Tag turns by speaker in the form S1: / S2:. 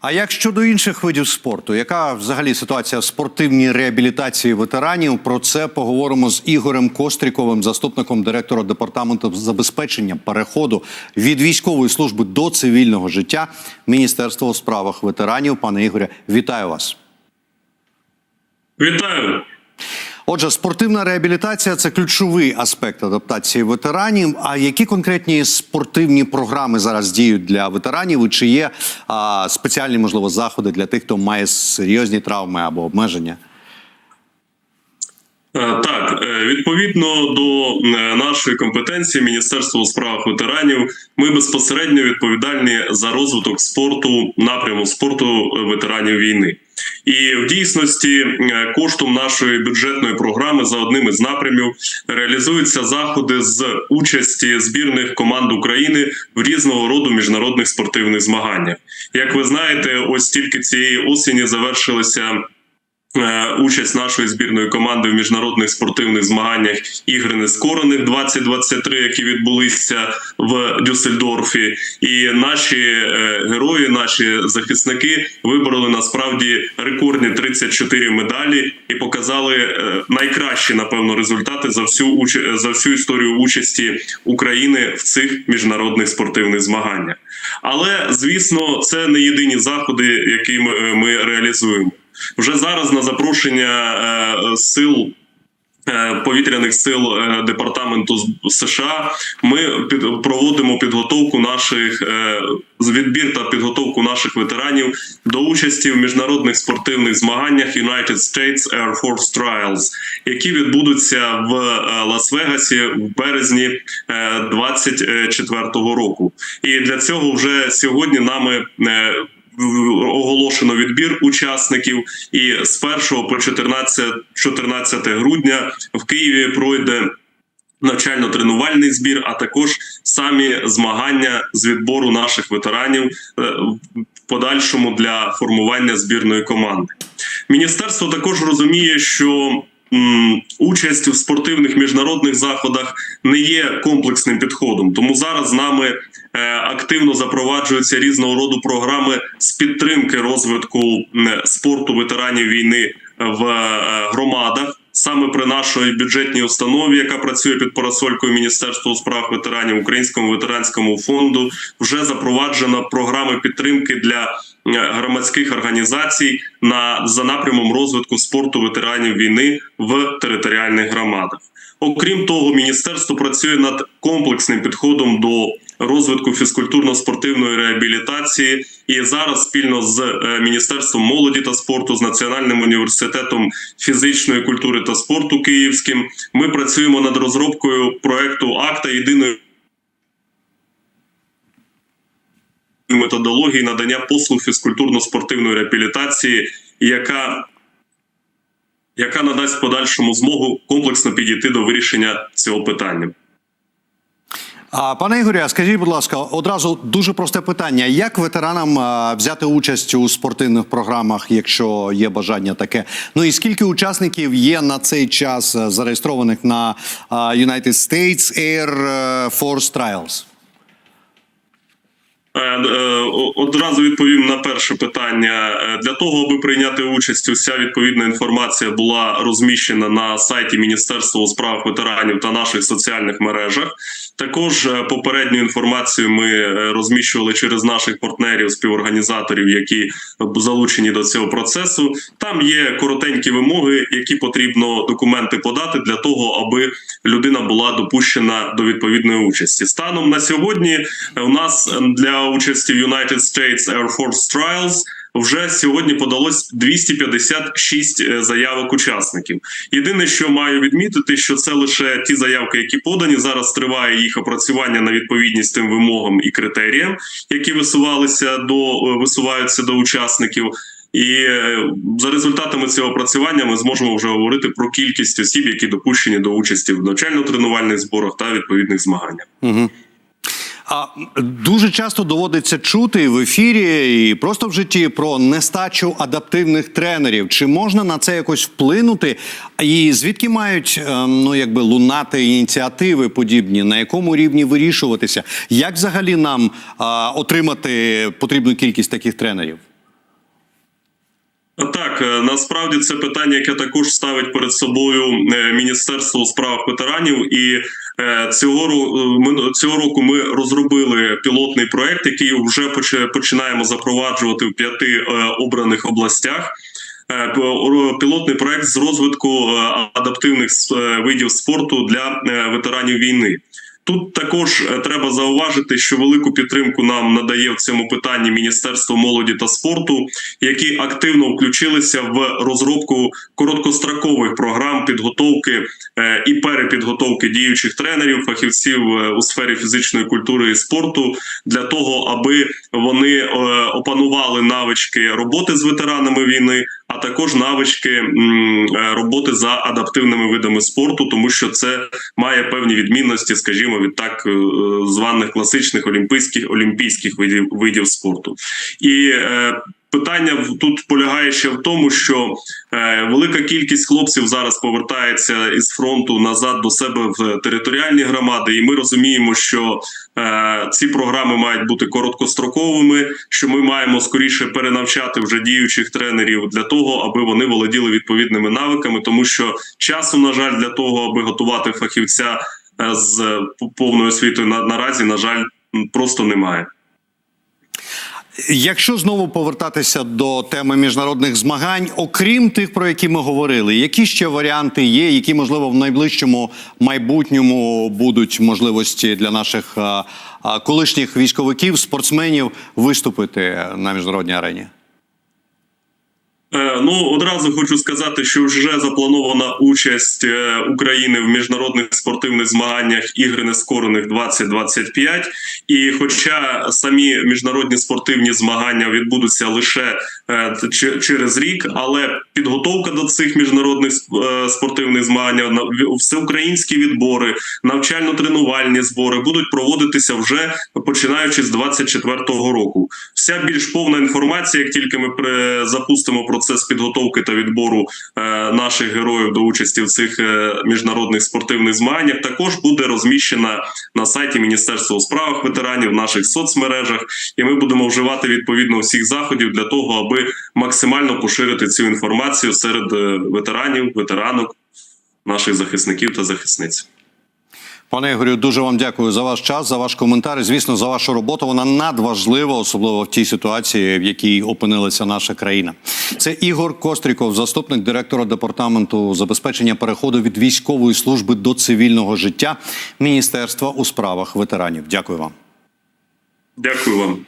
S1: А як щодо інших видів спорту, яка взагалі ситуація в спортивній реабілітації ветеранів? Про це поговоримо з Ігорем Костріковим, заступником директора департаменту забезпечення переходу від військової служби до цивільного життя Міністерства у справах ветеранів. Пане Ігоря, вітаю вас.
S2: Вітаю.
S1: Отже, спортивна реабілітація це ключовий аспект адаптації ветеранів. А які конкретні спортивні програми зараз діють для ветеранів? Чи є а, спеціальні можливо заходи для тих, хто має серйозні травми або обмеження?
S2: Е, Так, е, відповідно до е, нашої компетенції Міністерства у справах ветеранів, ми безпосередньо відповідальні за розвиток спорту, напряму спорту ветеранів війни. І в дійсності е, коштом нашої бюджетної програми за одним із напрямів реалізуються заходи з участі збірних команд України в різного роду міжнародних спортивних змаганнях. Як ви знаєте, ось тільки цієї осені завершилися. Е, Участь нашої збірної команди в міжнародних спортивних змаганнях ігри нескорених 2023, які відбулися в Дюссельдорфі, і наші е, герої, наші захисники вибороли насправді рекордні 34 медалі і показали е, найкращі, напевно, результати за всю за всю історію участі України в цих міжнародних спортивних змаганнях. Але звісно, це не єдині заходи, які ми реалізуємо. Вже зараз на запрошення е, сил. е, Повітряних сил е, департаменту США ми проводимо підготовку наших відбір та підготовку наших ветеранів до участі в міжнародних спортивних змаганнях United States Air Force Trials, які відбудуться в Лас-Вегасі в березні е, 24-го року. І для цього вже сьогодні нами оголошено відбір учасників, і з 1 по 14, 14 грудня в Києві пройде. Навчально-тренувальний збір, а також самі змагання з відбору наших ветеранів е, в подальшому для формування збірної команди. Міністерство також розуміє, що участь у спортивних міжнародних заходах не є комплексним підходом. Тому зараз з нами активно запроваджуються різного роду програми з підтримки розвитку спорту ветеранів війни в е, громадах. Саме при нашій бюджетній установі, яка працює під парасолькою Міністерства у справах ветеранів Українському ветеранському фонду, вже запроваджена програми підтримки для е, громадських організацій на за напрямом розвитку спорту ветеранів війни в територіальних громадах. Окрім того, міністерство працює над комплексним підходом до розвитку фізкультурно-спортивної реабілітації. І зараз спільно з е, міністерством молоді та спорту, з національним університетом фізичної культури та спорту Київським, ми працюємо над розробкою проекту акта єдиної. Методології надання послуг фізкультурно-спортивної реабілітації, яка яка надасть подальшому змогу комплексно підійти до вирішення цього питання.
S1: А пане Ігорі, скажіть, будь ласка, одразу дуже просте питання: як ветеранам взяти участь у спортивних програмах, якщо є бажання таке? Ну і скільки учасників є на цей час зареєстрованих на United States Air е, Force Trials?
S2: Е, е, Одразу відповім на перше питання. Е, Для того, аби прийняти участь, уся відповідна інформація була розміщена на сайті Міністерства у справах ветеранів та наших соціальних мережах. Також попередню інформацію ми розміщували через наших партнерів, співорганізаторів, які залучені до цього процесу. Там є коротенькі вимоги, які потрібно документи подати для того, аби людина була допущена до відповідної участі. Станом на сьогодні у нас е, участі в United States Air Force Trials вже сьогодні подалось 256 е, заявок учасників. Єдине, що маю відмітити, що це лише ті заявки, які подані. Зараз триває їх опрацювання на відповідність тим вимогам і критеріям, які висувалися до е, висуваються до учасників. І е, за результатами цього опрацювання ми зможемо вже говорити про кількість осіб, які допущені до участі в навчально-тренувальних зборах та відповідних змаганнях.
S1: Угу. А дуже часто доводиться чути в ефірі і просто в житті про нестачу адаптивних тренерів. Чи можна на це якось вплинути? І звідки мають ем, ну якби лунати ініціативи подібні, на якому рівні вирішуватися? Як взагалі нам а, отримати потрібну кількість таких тренерів?
S2: Так, е, насправді це питання, яке також ставить перед собою е, Міністерство у справах ветеранів. І е, цього цього року ми розробили пілотний проект, який вже почи- починаємо запроваджувати в п'яти обраних областях. Пілотний проект з розвитку адаптивних видів спорту для ветеранів війни. Тут також е, треба зауважити, що велику підтримку нам надає в цьому питанні Міністерство молоді та спорту, які активно включилися в розробку короткострокових програм підготовки е, і перепідготовки діючих тренерів, фахівців е, у сфері фізичної культури і спорту для того, аби вони опанували навички роботи з ветеранами війни, а також навички е, роботи за адаптивними видами спорту, тому що це має певні відмінності, скажімо, від так е, званих класичних олімпійських олімпійських видів видів спорту. І е, питання тут полягає ще в тому, що е, велика кількість хлопців зараз повертається із фронту назад до себе в територіальні громади, і ми розуміємо, що е, ці програми мають бути короткостроковими, що ми маємо скоріше перенавчати вже діючих тренерів для того, аби вони володіли відповідними навиками, тому що часу, на жаль, для того, аби готувати фахівця е, з повною освітою на наразі, на жаль, просто немає.
S1: Якщо знову повертатися до теми міжнародних змагань, окрім тих, про які ми говорили, які ще варіанти є, які можливо в найближчому майбутньому будуть можливості для наших колишніх військовиків, спортсменів виступити на міжнародній арені?
S2: Е, Ну одразу хочу сказати, що вже запланована участь е, України в міжнародних спортивних змаганнях ігри нескорених 2025. І хоча самі міжнародні спортивні змагання відбудуться лише е, через рік, але підготовка до цих міжнародних е, спортивних змагань, всеукраїнські відбори, навчально-тренувальні збори будуть проводитися вже починаючи з 24-го року. Вся більш повна інформація, як тільки ми запустимо процес підготовки та відбору е, наших героїв до участі в цих е, міжнародних спортивних змаганнях, також буде розміщена на сайті Міністерства у справах ветеранів в наших соцмережах, і ми будемо вживати відповідно всіх заходів для того, аби максимально поширити цю інформацію серед е, ветеранів, ветеранок, наших захисників та захисниць.
S1: Пане Ігорю, дуже вам дякую за ваш час, за ваш коментар. і, Звісно, за вашу роботу. Вона надважлива, особливо в тій ситуації, в якій опинилася наша країна. Це Ігор Костріков, заступник директора департаменту забезпечення переходу від військової служби до цивільного життя Міністерства у справах ветеранів. Дякую вам.
S2: Дякую вам.